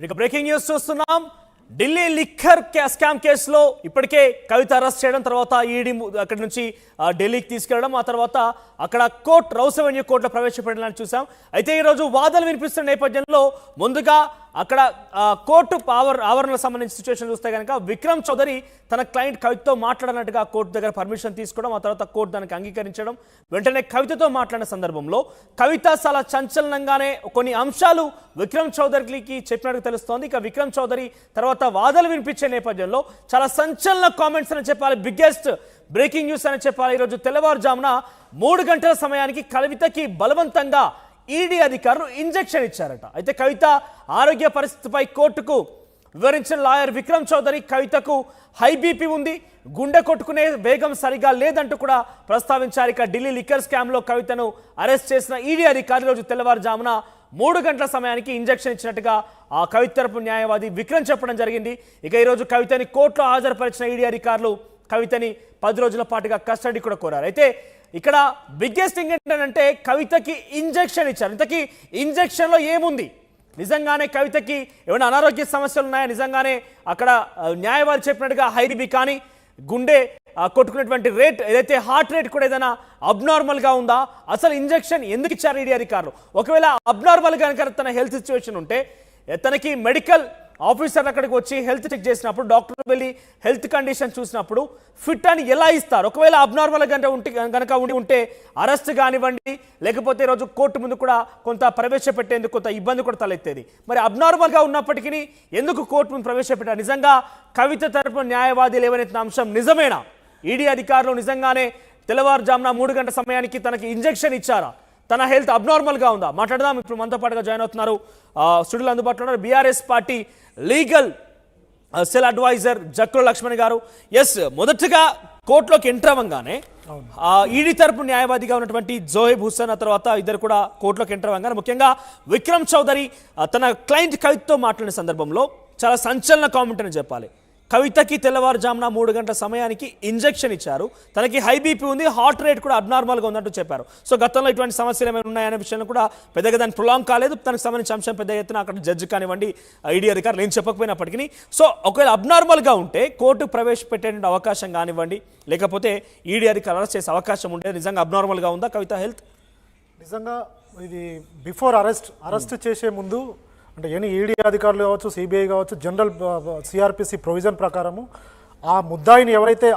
ఇక breaking news చూస్తున్నాం. Delhi liquor scam కేసులో ఇప్పటికే కవిత అరెస్ట్ చేయడం తర్వాత ఈడీ అక్కడి నుంచి ఆ, ఢిల్లీకి తీసుకెళ్ళడం ఆ తర్వాత అక్కడ కోర్టు రౌస్ అవెన్యూ కోర్టులో ప్రవేశపెట్టాలని చూసాం అయితే ఈరోజు వాదనలు వినిపిస్తున్న నేపథ్యంలో ముందుగా అక్కడ కోర్టు ఆవర ఆవరణకు సంబంధించిన సిచ్యువేషన్ చూస్తే కనుక విక్రమ్ చౌదరి తన క్లయింట్ కవితతో మాట్లాడనట్టుగా కోర్టు దగ్గర పర్మిషన్ తీసుకోవడం ఆ తర్వాత కోర్టు దానికి అంగీకరించడం వెంటనే కవితతో మాట్లాడిన సందర్భంలో కవిత చాలా చంచలనంగానే కొన్ని అంశాలు విక్రమ్ చౌదరికి చెప్పినట్టు తెలుస్తోంది. ఇక విక్రమ్ చౌదరి తర్వాత వాదనలు వినిపించే నేపథ్యంలో చాలా సంచలన కామెంట్స్ అని చెప్పాలి. బిగ్గెస్ట్ బ్రేకింగ్ న్యూస్ అని చెప్పాలి. ఈరోజు తెల్లవారుజామున మూడు గంటల సమయానికి కవితకి బలవంతంగా ఈడీ అధికారులు ఇంజెక్షన్ ఇచ్చారట. అయితే కవిత ఆరోగ్య పరిస్థితిపై కోర్టుకు వివరించిన లాయర్ విక్రమ్ చౌదరి కవితకు హై బీపీ ఉంది గుండె కొట్టుకునే వేగం సరిగా లేదంటూ కూడా ప్రస్తావించారు. ఇక ఢిల్లీ లిక్కర్ స్కామ్లో కవితను అరెస్ట్ చేసిన ఈడీ అధికారులు రోజు తెల్లవారుజామున మూడు గంటల సమయానికి ఇంజెక్షన్ ఇచ్చినట్టుగా ఆ కవిత తరపు న్యాయవాది విక్రమ్ చెప్పడం జరిగింది. ఇక ఈరోజు కవితని కోర్టులో హాజరుపరిచిన ఈడీ అధికారులు కవితని పది రోజుల పాటుగా కస్టడీ కూడా కోరారు. అయితే ఇక్కడ బిగ్గెస్ట్ థింగ్ ఏంటంటే కవితకి ఇంజెక్షన్ ఇచ్చారు. ఇంతకీ ఇంజెక్షన్లో ఏముంది? నిజంగానే కవితకి ఏమైనా అనారోగ్య సమస్యలు ఉన్నాయా? నిజంగానే అక్కడ న్యాయవాది చెప్పినట్టుగా హైరిబి కానీ గుండె కొట్టుకునేటువంటి రేట్ ఏదైతే హార్ట్ రేట్ కూడా ఏదైనా అబ్నార్మల్గా ఉందా? అసలు ఇంజెక్షన్ ఎందుకు ఇచ్చారు ఈడీ అధికారులు? ఒకవేళ అబ్నార్మల్ కనుక తన హెల్త్ సిచ్యువేషన్ ఉంటే తనకి మెడికల్ ఆఫీసర్ అక్కడికి వచ్చి హెల్త్ చెక్ చేసినప్పుడు డాక్టర్ వెళ్ళి హెల్త్ కండిషన్ చూసినప్పుడు ఫిట్ అని ఎలా ఇస్తారు? ఒకవేళ అబ్నార్మల్ గంట ఉంటే కనుక ఉండి ఉంటే అరెస్ట్ కానివ్వండి లేకపోతే ఈరోజు కోర్టు ముందు కూడా కొంత ప్రవేశపెట్టేందుకు కొంత ఇబ్బంది కూడా తలెత్తేది. మరి అబ్నార్మల్గా ఉన్నప్పటికీ ఎందుకు కోర్టు ముందు ప్రవేశపెట్టారు? నిజంగా కవిత తరపు న్యాయవాది లేవనెత్తిన అంశం నిజమేనా? ఈడీ అధికారులు నిజంగానే తెల్లవారుజామున మూడు గంటల సమయానికి తనకి ఇంజెక్షన్ ఇచ్చారా? తన హెల్త్ అబ్నార్మల్గా ఉందా? మాట్లాడదాం. ఇప్పుడు మనతో పాటుగా జాయిన్ అవుతున్నారు స్టూడియోలో అందుబాటులో ఉన్నారు. BRS party legal cell advisor Jakkula Lakshman garu. Yes మొదటగా కోర్టులోకి ఎంటర్ అవ్వగానే ఆ, ఈడీ తరపు న్యాయవాదిగా ఉన్నటువంటి జోహెబ్ హుస్సేన్ ఆ తర్వాత ఇద్దరు కూడా కోర్టులోకి ఎంటర్ అవ్వగానే ముఖ్యంగా విక్రమ్ చౌదరి తన క్లయింట్ కవితతో మాట్లాడిన సందర్భంలో చాలా సంచలన కామెంట్ అని చెప్పాలి. కవితకి తెల్లవారుజామున మూడు గంటల సమయానికి ఇంజెక్షన్ ఇచ్చారు. తనకి హై బీపీ ఉంది హార్ట్ రేట్ కూడా అబ్నార్మల్గా ఉందంటూ చెప్పారు. సో గతంలో ఇటువంటి సమస్యలు ఏమైనా ఉన్నాయనే విషయంలో కూడా పెద్దగా దాని ప్రొలాంగ్ కాలేదు. తనకు సంబంధించిన అంశం పెద్ద ఎత్తున అక్కడ జడ్జి కానివ్వండి ఐడి అధికారులు ఏం చెప్పకపోయినప్పటికీ. సో ఒకవేళ అబ్నార్మల్గా ఉంటే కోర్టు ప్రవేశపెట్టే అవకాశం కానివ్వండి లేకపోతే ఈడీ అధికారులు అరెస్ట్ చేసే అవకాశం ఉంటే నిజంగా అబ్నార్మల్గా ఉందా కవిత హెల్త్? నిజంగా ఇది బిఫోర్ అరెస్ట్. అరెస్ట్ చేసే ముందు అంటే ఎనీ ఈడీ అధికారులు కావచ్చు సిబిఐ కావచ్చు జనరల్ సిఆర్పిసి ప్రొవిజన్ ప్రకారము ఆ ముద్దాయిని ఎవరైతే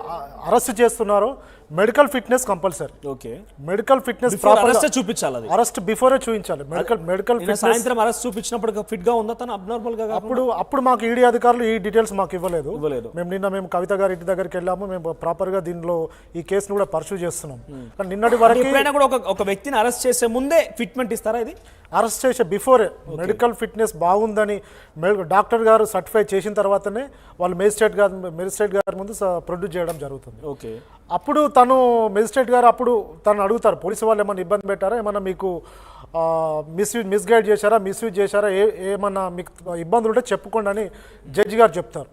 అరెస్ట్ చేస్తున్నారో medical fitness compulsory okay medical fitness arrest చూపించాలి అది. అరెస్ట్ బిఫోరే చూపించాలి. మెడికల్ మెడికల్ సాయంత్రం అరెస్ట్ చూపించినప్పుడు ఫిట్గా ఉందా తను? అబ్నార్మల్గా? అప్పుడు అప్పుడు మాకు ఈడీ అధికారులు ఈ డీటెయిల్స్ మాకు ఇవ్వలేదు. ఇవ్వలేదు. మేము నిన్న మేము కవిత గారి ఇంటి దగ్గరికి వెళ్ళాము. మేము ప్రాపర్గా దీనిలో ఈ కేసును కూడా పర్సూ చేస్తున్నాం. కానీ నిన్నటి వరకు ఎప్పుడైనా కూడా ఒక ఒక వ్యక్తిని అరెస్ట్ చేసే ముందే ఫిట్మెంట్ ఇస్తారా ఇది? అరెస్ట్ చేసే బిఫోరే మెడికల్ ఫిట్నెస్ బాగుందని డాక్టర్ గారు సర్టిఫై చేసిన తర్వాతనే వాళ్ళు మేజిస్ట్రేట్ గారు మేజిస్ట్రేట్ గారి ముందు ప్రొడ్యూస్ చేయడం జరుగుతుంది. ఓకే అప్పుడు తను మెజిస్ట్రేట్ గారు అప్పుడు తను అడుగుతారు పోలీసు వాళ్ళు ఏమైనా ఇబ్బంది పెట్టారా? ఏమైనా మీకు మిస్యూజ్ మిస్గైడ్ చేశారా? మిస్యూజ్ చేశారా? ఏ ఏమన్నా మీకు ఇబ్బందులు ఉంటే చెప్పుకోండి అని జడ్జి గారు చెప్తారు.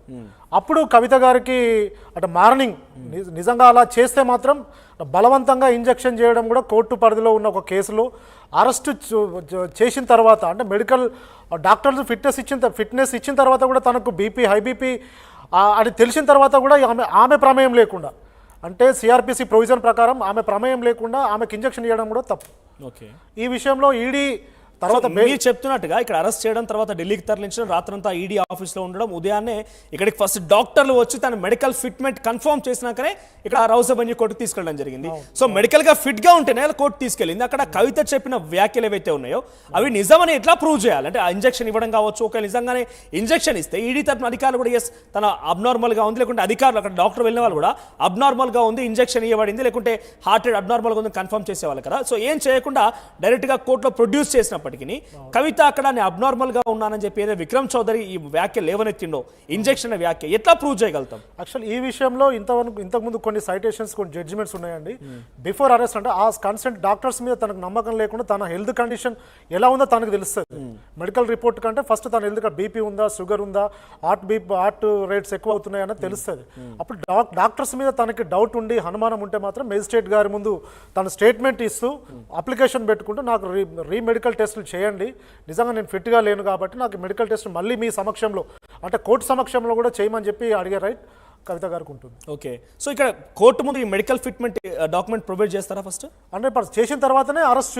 అప్పుడు కవిత గారికి అంటే మార్నింగ్ ని- నిజంగా అలా చేస్తే మాత్రం బలవంతంగా ఇంజెక్షన్ చేయడం కూడా కోర్టు పరిధిలో ఉన్న ఒక కేసులో అరెస్ట్ చేసిన తర్వాత అంటే మెడికల్ డాక్టర్లు ఫిట్నెస్ ఇచ్చిన ఫిట్నెస్ ఇచ్చిన తర్వాత కూడా తనకు బీపీ హై బీపీ అని తెలిసిన తర్వాత కూడా ఆమె ఆమె ప్రమేయం లేకుండా అంటే సిఆర్పిసి ప్రొవిజన్ ప్రకారం ఆమె ప్రమేయం లేకుండా ఆమెకు ఇంజెక్షన్ ఇవ్వడం కూడా తప్పు. ఓకే. ఈ విషయంలో ఈడీ తర్వాత మీరు చెప్తున్నట్టుగా ఇక్కడ అరెస్ట్ చేయడం తర్వాత ఢిల్లీకి తరలించడం రాత్రంతా ఈడీ ఆఫీస్లో ఉండడం ఉదయాన్నే ఇక్కడికి ఫస్ట్ డాక్టర్లు వచ్చి తన మెడికల్ ఫిట్మెంట్ కన్ఫర్మ్ చేసినాకనే ఇక్కడ రౌస్ అవెన్యూ కోర్టుకు తీసుకెళ్ళడం జరిగింది. సో మెడికల్గా ఫిట్గా ఉంటేనే కోర్టు తీసుకెళ్ళింది. అక్కడ కవిత చెప్పిన వ్యాఖ్యలు ఏవైతే ఉన్నాయో అవి నిజమని ఎట్లా ప్రూవ్ చేయాలి? అంటే ఆ ఇంజెక్షన్ ఇవ్వడం కావచ్చు ఒకవేళ నిజంగానే ఇంజెక్షన్ ఇస్తే ఈడీ తరపున అధికారులు కూడా ఎస్ తన అబ్నార్మల్గా ఉంది లేకుంటే అధికారులు అక్కడ డాక్టర్ వెళ్ళిన వాళ్ళు కూడా అబ్నార్మల్గా ఉంది ఇంజెక్షన్ ఇవ్వబడింది లేకుంటే హార్ట్ రేట్ అబ్నార్మల్గా ఉంది కన్ఫర్మ్ చేసేవాళ్ళు కదా. సో ఏం చేయకుండా డైరెక్ట్గా కోర్టులో ప్రొడ్యూస్ చేసినప్పటికీ కవిత అక్కడ నేను అబ్నార్మల్గా ఉన్నానని చెప్పి ఏదో విక్రమ్ చౌదరి ఈ వ్యాఖ్య లేవనెత్తిండో ఇంజెక్షన్ వ్యాఖ్య. ఎట్లా ప్రూవ్ చేయగలుగుతాం? యాక్చువల్ ఈ విషయంలో ఇంతవరకు ఇంతకుముందు కొన్ని సైటేషన్స్ కొన్ని జడ్జిమెంట్స్ ఉన్నాయండి. బిఫోర్ అరెస్ట్ అంటే ఆ కన్సెంట్ డాక్టర్స్ మీద తనకు నమ్మకం లేకుండా తన హెల్త్ కండిషన్ ఎలా ఉందో తనకు తెలుస్తుంది. మెడికల్ రిపోర్ట్ కంటే ఫస్ట్ తన హెల్త్ బీపీ ఉందా షుగర్ ఉందా హార్ట్ బీపీ హార్ట్ రేట్స్ ఎక్కువ అవుతున్నాయని తెలుస్తుంది. అప్పుడు డాక్టర్స్ మీద తనకి డౌట్ ఉండి అనుమానం ఉంటే మాత్రం మేజిస్ట్రేట్ గారి ముందు తన స్టేట్మెంట్ ఇస్తూ అప్లికేషన్ పెట్టుకుంటూ నాకు రీ రీ మెడికల్ టెస్ట్ టెస్టులు చేయండి. నిజంగా నేను ఫిట్గా లేను కాబట్టి నాకు మెడికల్ టెస్ట్ మళ్ళీ మీ సమక్షంలో అంటే కోర్టు సమక్షంలో కూడా చేయమని చెప్పి అడిగే రైట్ కవిత గారికి ఉంటుంది. ఓకే. సో ఇక్కడ కోర్టు ముందు ఈ మెడికల్ ఫిట్మెంట్ డాక్యుమెంట్ ప్రొవైడ్ చేస్తారా ఫస్ట్? Hundred percent. చేసిన తర్వాతనే అరెస్ట్